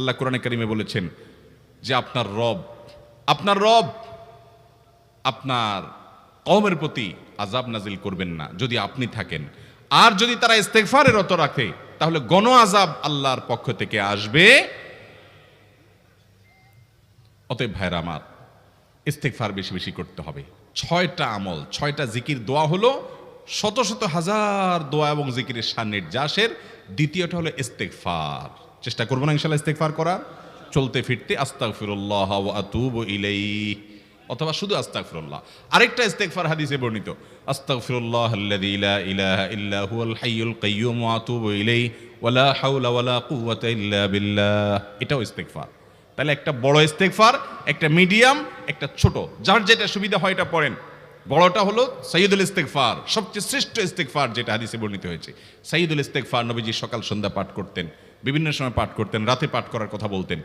আল্লাহ কোরআনে কারিমে বলেছেন যে আপনার রব আপনার রব আপনার কওমের প্রতি আজাব নাজিল করবেন না, যদি আপনি থাকেন। আর যদি তারা ইস্তেগফারে রত রাখে, তাহলে গণ আজাব আল্লাহর পক্ষ থেকে আসবে। অতএব ভাইরা আমার, ইস্তেগফার বেশি বেশি করতে হবে। ছয়টা আমল, ছয়টা জিকির দোয়া হলো শত শত হাজার দোয়া এবং জিকিরের সান্নিধ্যাসের দ্বিতীয়টা হলো ইস্তেগফার। চেষ্টা করব না, ইনশাল্লাহ ইস্তেগফার করার। চলতে ফিরতে, আস্তাগফিরুল্লাহ ওয়া আতুবু ইলাইহি। অথবা শুধু আস্তাগফিরুল্লাহ। আরেকটা ইস্তেগফার হাদিসে বর্ণিত, আস্তাগফিরুল্লাহ আল্লাযী লা ইলাহা ইল্লা হুয়াল হাইয়ুল কাইয়্যুম ওয়া আতুবু ইলাইহি ওয়ালা হাওলা ওয়ালা কুওয়াতা ইল্লা বিল্লাহ। এটাও ইস্তেগফার। তাহলে একটা বড় ইস্তেগফার, একটা মিডিয়াম, একটা ছোট। যার যেটা সুবিধা হয় এটা পড়েন। বড়টা হলো সৈয়দুল ইস্তেকফার সবচেয়ে শ্রেষ্ঠ ইস্তেকফার যেটা হাদিসে বর্ণিত হয়েছে। সৈয়দুল ইস্তেকফার নবীজি সকাল সন্ধ্যা পাঠ করতেন, বিভিন্ন সময় পাঠ করতেন, রাতে পাঠ করার কথা বলতেন।